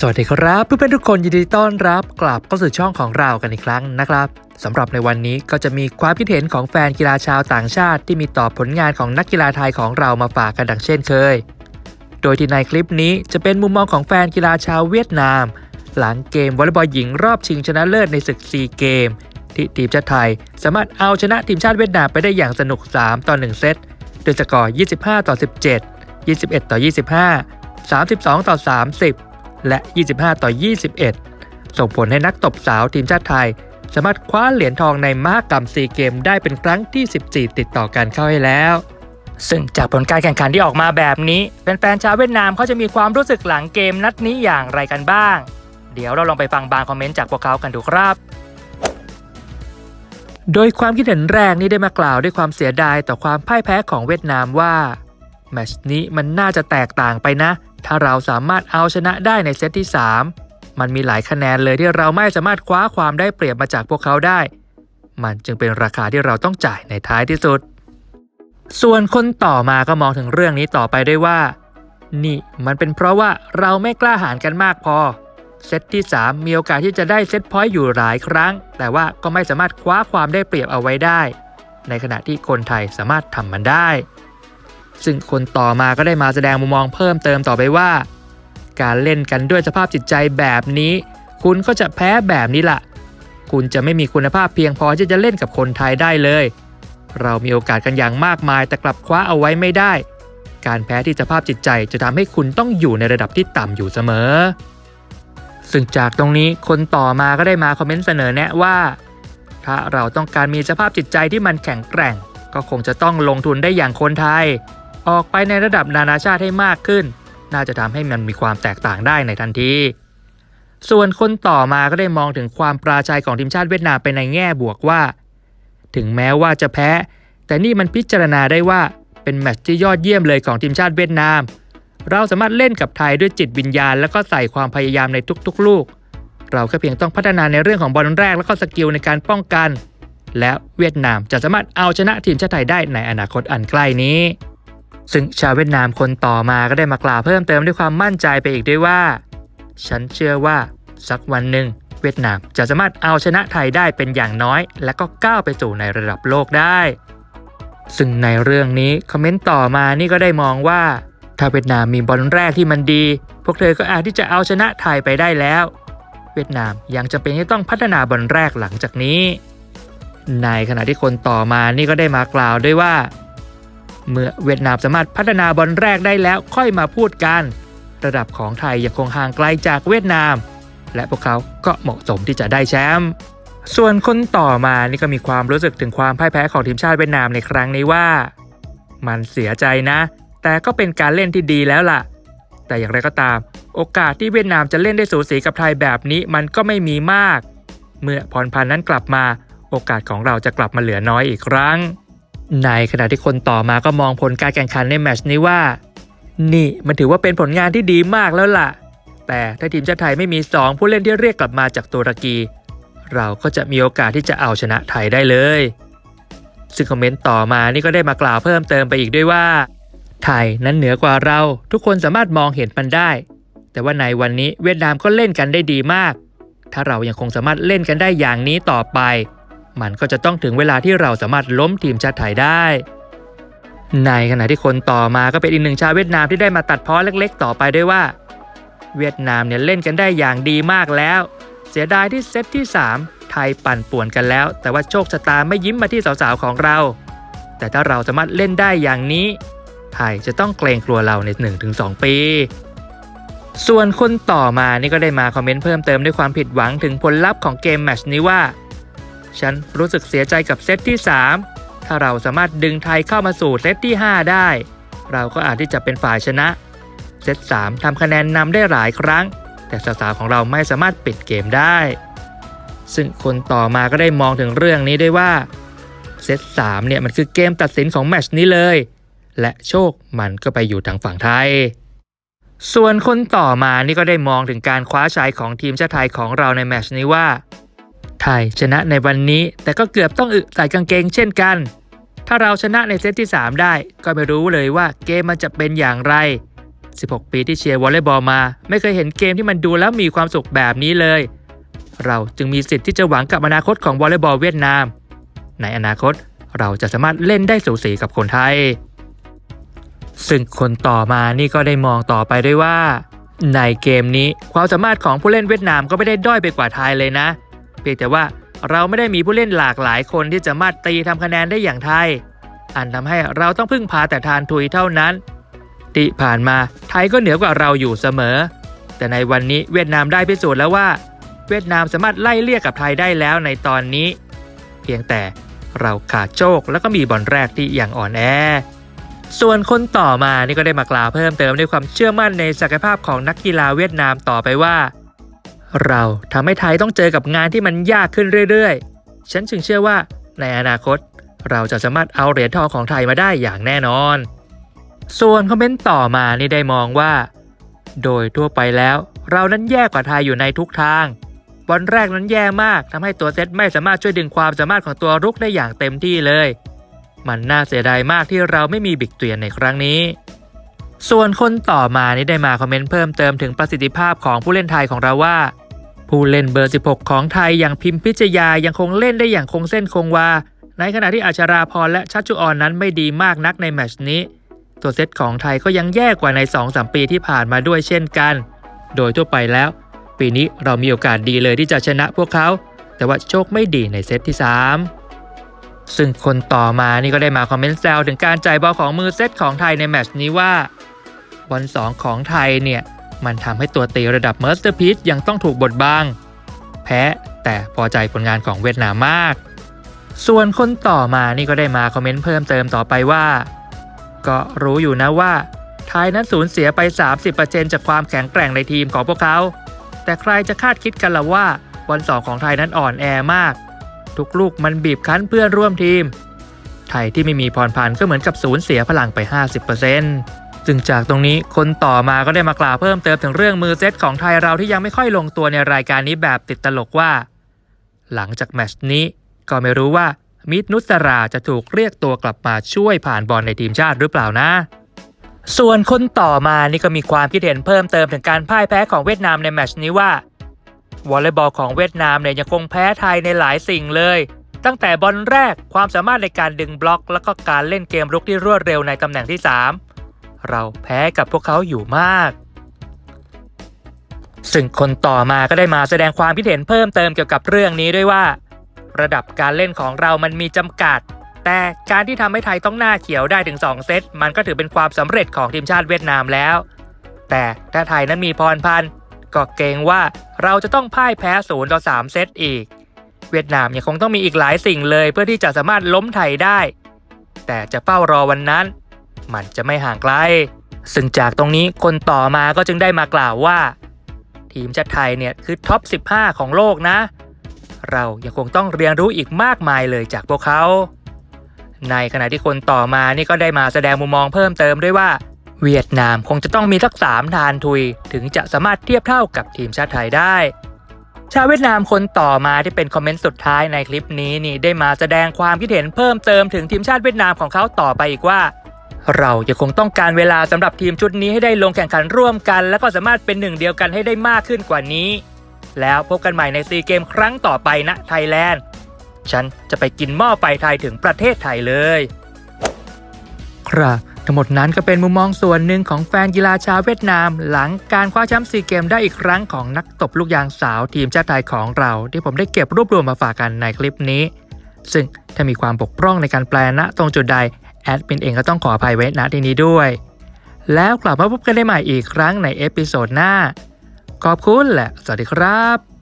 สวัสดีครับเพื่อนๆทุกคนยินดีต้อนรับกลับเข้าสู่ช่องของเรากันอีกครั้งนะครับสำหรับในวันนี้ก็จะมีความคิดเห็นของแฟนกีฬาชาวต่างชาติ ที่มีต่อผลงานของนักกีฬาไทยของเรามาฝากกันดังเช่นเคย โดยที่ในคลิปนี้จะเป็นมุมมองของแฟนกีฬาชาวเวียดนาม หลังเกมวอลเลย์บอลหญิงรอบชิงชนะเลิศในศึกซีเกม ที่ทีมชาติไทย สามารถเอาชนะทีมชาติเวียดนามไปได้อย่างสนุก 3 ต่อ 1 เซตโดยสกอร์ 25 ต่อ 17 21 ต่อ 25 32 ต่อ 30 และ 25 ต่อ 21 ส่งผลให้นักตบสาวทีมชาติไทย สามารถคว้าเหรียญทองในมหกรรมซีเกมได้เป็นครั้งที่ 14 ติดต่อกันเข้าให้แล้ว ซึ่งจากผลการแข่งขันที่ออกมาแบบนี้แฟนๆชาวเวียดนามเขาจะมีความรู้สึกหลังเกมนัดนี้อย่างไรกันบ้าง เดี๋ยวเราลองไปฟังบางคอมเมนต์จากพวกเขากันดูครับโดยความคิดเห็นแรกนี้ได้มากล่าวด้วยความเสียดายต่อความพ่ายแพ้ของเวียดนามว่าแมตช์นี้มันน่าจะแตกต่างไปนะ ถ้าเราสามารถเอาชนะได้ในเซตที่ 3 มันมีหลายคะแนนเลยที่เราไม่สามารถคว้าความได้เปรียบมาจากพวกเขาได้ มันจึงเป็นราคาที่เราต้องจ่ายในท้ายที่สุด ส่วนคนต่อมาก็มองถึงเรื่องนี้ต่อไปได้ว่า นี่มันเป็นเพราะว่าเราไม่กล้าหาญกันมากพอเซตที่ 3 มีโอกาสที่จะได้เซตพอยต์อยู่หลายครั้ง แต่ว่าก็ไม่สามารถคว้าความได้เปรียบเอาไว้ได้ ในขณะที่คนไทยสามารถทำมันได้ ซึ่งคนต่อมาก็ได้มาแสดงมุมมองเพิ่มเติมต่อไปว่า การเล่นกันด้วยสภาพจิตใจแบบนี้ คุณก็จะแพ้แบบนี้ล่ะ คุณจะไม่มีคุณภาพเพียงพอที่จะเล่นกับคนไทยได้เลย เรามีโอกาสกันอย่างมากมายแต่กลับคว้าเอาไว้ไม่ได้ การแพ้ที่สภาพจิตใจจะทำให้คุณต้องอยู่ในระดับที่ต่ำอยู่เสมอ ซึ่งจากตรงนี้คนต่อมาก็ได้มาคอมเมนต์เสนอแนะว่า ถ้าเราต้องการมีสภาพจิตใจที่มันแข็งแกร่ง ก็คงจะต้องลงทุนได้อย่างคนไทย ออกไปในระดับนานาชาติให้มากขึ้น น่าจะทำให้มันมีความแตกต่างได้ในทันทีส่วนคนต่อมาก็ได้มองถึงความปราชัยของทีมชาติเวียดนามไปในแง่บวกว่า ถึงแม้ว่าจะแพ้ แต่นี่มันพิจารณาได้ว่าเป็นแมตช์ที่ยอดเยี่ยมเลยของทีมชาติเวียดนาม เราสามารถเล่นกับไทยด้วยจิตวิญญาณ แล้วก็ใส่ความพยายามในทุกๆ ลูก เราแค่เพียงต้องพัฒนาในเรื่องของบอลแรก แล้วก็สกิลในการป้องกัน และเวียดนามจะสามารถเอาชนะทีมชาติไทยได้ในอนาคตอันใกล้นี้ ซึ่งชาวเวียดนามคนต่อมาก็ได้มากล่าวเพิ่มเติมด้วยความมั่นใจไปอีกด้วยว่า ฉันเชื่อว่าสักวันหนึ่งเวียดนามจะสามารถเอาชนะไทยได้เป็นอย่างน้อย และก็ก้าวไปสู่ในระดับโลกได้ ซึ่งในเรื่องนี้คอมเมนต์ต่อมานี่ก็ได้มองว่า ถ้าเวียดนามมีบอลแรกที่มันดี พวกเธอก็อาจที่จะเอาชนะไทยไปได้แล้ว เวียดนามยังจำเป็นที่ต้องพัฒนาบอลแรกหลังจากนี้ ในขณะที่คนต่อมานี่ก็ได้มากล่าวด้วยว่า เมื่อเวียดนามสามารถพัฒนาบอลแรกได้แล้วค่อยมาพูดกัน ระดับของไทยยังคงห่างไกลจากเวียดนาม และพวกเขาก็เหมาะสมที่จะได้แชมป์ส่วนคนต่อมานี่ก็มีความรู้สึกถึงความพ่ายแพ้ของทีมชาติเวียดนามในครั้งนี้ว่า มันเสียใจนะ แต่ก็เป็นการเล่นที่ดีแล้วล่ะ แต่อย่างไรก็ตาม โอกาสที่เวียดนามจะเล่นได้สูสีกับไทยแบบนี้มันก็ไม่มีมาก เมื่อพรพันธ์นั้นกลับมา โอกาสของเราจะกลับมาเหลือน้อยอีกครั้ง ในขณะที่คนต่อมาก็มองผลการแข่งขันในแมชนี้ว่า นี่มันถือว่าเป็นผลงานที่ดีมากแล้วล่ะ แต่ถ้าทีมชาติไทยไม่มี 2 ผู้เล่นที่เรียกกลับมาจากตุรกี เราก็จะมีโอกาสที่จะเอาชนะไทยได้เลย ซึ่งคอมเมนต์ต่อมานี่ก็ได้มากล่าวเพิ่มเติมไปอีกด้วยว่า ไทยนั้นเหนือกว่าเรา ทุกคนสามารถมองเห็นมันได้ แต่ว่าในวันนี้เวียดนามก็เล่นกันได้ดีมาก ถ้าเรายังคงสามารถเล่นกันได้อย่างนี้ต่อไป มันก็จะต้องถึงเวลาที่เราสามารถล้มทีมชาติไทยได้ ในขณะที่คนต่อมาก็เป็นอีกหนึ่งชาวเวียดนามที่ได้มาตัดพ้อเล็กๆ ต่อไปด้วยว่า เวียดนามเนี่ยเล่นกันได้อย่างดีมากแล้ว เสียดายที่เซตที่ 3 ไทยปั่นป่วนกันแล้ว แต่ว่าโชคชะตาไม่ยิ้มมาที่สาวๆของเรา แต่ถ้าเราสามารถเล่นได้อย่างนี้ ไทยจะต้องเกรงกลัวเราใน 1-2 ปีส่วนคนต่อมานี่ก็ได้มาคอมเมนต์เพิ่มเติมด้วยความผิดหวังถึงผลลัพธ์ของเกมแมชนี้ว่า ฉันรู้สึกเสียใจกับเซตที่ 3 ถ้าเราสามารถดึงไทยเข้ามาสู่เซตที่ 5 ได้ เราก็อาจที่จะเป็นฝ่ายชนะ เซต3ทำคะแนนนำได้หลายครั้ง แต่สาวๆของเราไม่สามารถปิดเกมได้ ซึ่งคนต่อมาก็ได้มองถึงเรื่องนี้ด้วยว่า เซต3เนี่ยมันคือเกมตัดสินของแมชนี้เลย และโชคมันก็ไปอยู่ทางฝั่งไทยส่วนคนต่อมานี่ก็ได้มองถึงการคว้าชัยของทีมชาติไทยของเราในแมชนี้ว่า ทยชนะในวันนี้ แต่ก็เกือบต้องอึใส่กางเกงเช่นกัน ถ้าเราชนะในเซตที่ 3 ได้ ก็ไม่รู้เลยว่าเกมมันจะเป็นอย่างไร 16 ปีที่เชียร์วอลเลย์บอลมา ไม่เคยเห็นเกมที่มันดูแล้วมีความสุขแบบนี้เลย เราจึงมีสิทธิ์ที่จะหวังกับอนาคตของวอลเลย์บอลเวียดนาม ในอนาคตเราจะสามารถเล่นได้สูสีกับคนไทย ซึ่งคนต่อมานี่ก็ได้มองต่อไปด้วยว่า ในเกมนี้ความสามารถของผู้เล่นเวียดนามก็ไม่ได้ด้อยไปกว่าไทยเลยนะเพียงแต่ว่าเราไม่ได้มีผู้เล่นหลากหลายคนที่จะมาตีทำคะแนนได้อย่างไทย อันทำให้เราต้องพึ่งพาแต่ทานทุยเท่านั้นที่ผ่านมาไทยก็เหนือกว่าเราอยู่เสมอ แต่ในวันนี้เวียดนามได้พิสูจน์แล้วว่า เวียดนามสามารถไล่เลี่ยกับไทยได้แล้วในตอนนี้ เพียงแต่เราขาดโชคแล้วก็มีบอลแรกที่อย่างอ่อนแอ ส่วนคนต่อมานี่ก็ได้มากล่าวเพิ่มเติมด้วยความเชื่อมั่นในศักยภาพของนักกีฬาเวียดนามต่อไปว่า เราทำให้ไทยต้องเจอกับงานที่มันยากขึ้นเรื่อยๆ ฉันจึงเชื่อว่าในอนาคต เราจะสามารถเอาเหรียญทองของไทยมาได้อย่างแน่นอน ส่วนคอมเมนต์ต่อมานี่ได้มองว่า โดยทั่วไปแล้ว เรานั้นแย่กว่าไทยอยู่ในทุกทาง วันแรกนั้นแย่มากทำให้ตัวเซตไม่สามารถช่วยดึงความสามารถของตัวรุกได้อย่างเต็มที่เลย มันน่าเสียดายมากที่เราไม่มีบิ๊กเตียนในครั้งนี้ส่วนคนต่อมานี่ได้มาคอมเมนต์เพิ่มเติมถึงประสิทธิภาพของผู้เล่นไทยของเราว่า ผู้เล่นเบอร์ 16 ของไทยอย่างพิมพิชยายังคงเล่นได้อย่างคงเส้นคงวา ในขณะที่อัชราพรและชัชจุออนนั้นไม่ดีมากนักในแมชนี้ ตัวเซตของไทยก็ยังแย่กว่าใน 2-3 ปีที่ผ่านมาด้วยเช่นกัน โดยทั่วไปแล้ว ปีนี้เรามีโอกาสดีเลยที่จะชนะพวกเขา แต่ว่าโชคไม่ดีในเซตที่ 3 ซึ่งคนต่อมานี่ก็ได้มาคอมเมนต์แซวถึงการจ่ายบอลของมือเซตของไทยในแมชนี้ว่าบอลสองของไทยเนี่ย มันทำให้ตัวตีระดับเมอร์สเตอร์พีซยังต้องถูกบดบัง แพ้แต่พอใจผลงานของเวียดนามมาก ส่วนคนต่อมานี่ก็ได้มาคอมเมนต์เพิ่มเติมต่อไปว่า ก็รู้อยู่นะว่าไทยนั้นสูญเสียไป 30%จากความแข็งแกร่งในทีมของพวกเขา แต่ใครจะคาดคิดกันล่ะว่าบอลสองของไทยนั้นอ่อนแอมาก ทุกลูกมันบีบคั้นเพื่อนร่วมทีม ไทยที่ไม่มีพรพันธ์ก็เหมือนกับสูญเสียพลังไป 50% ซึ่งจากตรงนี้คนต่อมาก็ได้มากล่าวเพิ่มเติมถึงเรื่องมือเซตของไทยเราที่ยังไม่ค่อยลงตัวในรายการนี้แบบติดตลกว่า หลังจากแมชนี้ก็ไม่รู้ว่ามิตรนุสราจะถูกเรียกตัวกลับมาช่วยผ่านบอลในทีมชาติหรือเปล่านะ ส่วนคนต่อมานี่ก็มีความคิดเห็นเพิ่มเติมถึงการพ่ายแพ้ของเวียดนามในแมชนี้ว่าวอลเลย์บอลของเวียดนามเนี่ยยังคงแพ้ไทยในหลายสิ่งเลย ตั้งแต่บอลแรกความสามารถในการดึงบล็อก แล้วก็การเล่นเกมรุกที่รวดเร็วในตำแหน่งที่ 3 เราแพ้กับพวกเขาอยู่มาก ซึ่งคนต่อมาก็ได้มาแสดงความคิดเห็นเพิ่มเติมเกี่ยวกับเรื่องนี้ด้วยว่า ระดับการเล่นของเรามันมีจำกัด แต่การที่ทำให้ไทยต้องหน้าเขียวได้ถึง 2 เซต มันก็ถือเป็นความสำเร็จของทีมชาติเวียดนามแล้ว แต่ถ้าไทยนั้นมีพรพันธ์ก็เกรงว่าเราจะต้องพ่ายแพ้ศูนย์ต่อ3เซตอีก เวียดนามยังคงต้องมีอีกหลายสิ่งเลยเพื่อที่จะสามารถล้มไทยได้ แต่จะเฝ้ารอวันนั้น มันจะไม่ห่างไกล ซึ่งจากตรงนี้คนต่อมาก็จึงได้มากล่าวว่า ทีมชาติไทยเนี่ยคือท็อป 15 ของโลกนะ เรายังคงต้องเรียนรู้อีกมากมายเลยจากพวกเขา ในขณะที่คนต่อมานี่ก็ได้มาแสดงมุมมองเพิ่มเติมด้วยว่า เวียดนามคงจะต้องมีสักสามทานทุย ถึงจะสามารถเทียบเท่ากับทีมชาติไทยได้ชาวเวียดนามคนต่อมาที่เป็นคอมเมนต์สุดท้ายในคลิปนี้นี่ได้มาแสดงความคิดเห็นเพิ่มเติมถึงทีมชาติเวียดนามของเขาต่อไปอีกว่า เรายังคงต้องการเวลาสำหรับทีมชุดนี้ให้ได้ลงแข่งขันร่วมกัน แล้วก็สามารถเป็นหนึ่งเดียวกันให้ได้มากขึ้นกว่านี้ แล้วพบกันใหม่ในซีเกมครั้งต่อไปนะไทยแลนด์ ฉันจะไปกินหม้อไฟไทยถึงประเทศไทยเลย ครับทั้งหมดนั้นก็เป็นมุมมองส่วนหนึ่งของแฟนกีฬาชาวเวียดนาม หลังการคว้าแชมป์ซีเกมได้อีกครั้งของนักตบลูกยางสาวทีมชาติไทยของเรา ที่ผมได้เก็บรวบรวมมาฝากกันในคลิปนี้ ซึ่งถ้ามีความบกพร่องในการแปลณตรงจุดใด แอดมินเองก็ต้องขออภัยไว้ณที่นี้ด้วย แล้วกลับมาพบกันได้ใหม่อีกครั้งในเอพิโซดหน้า ขอบคุณและสวัสดีครับ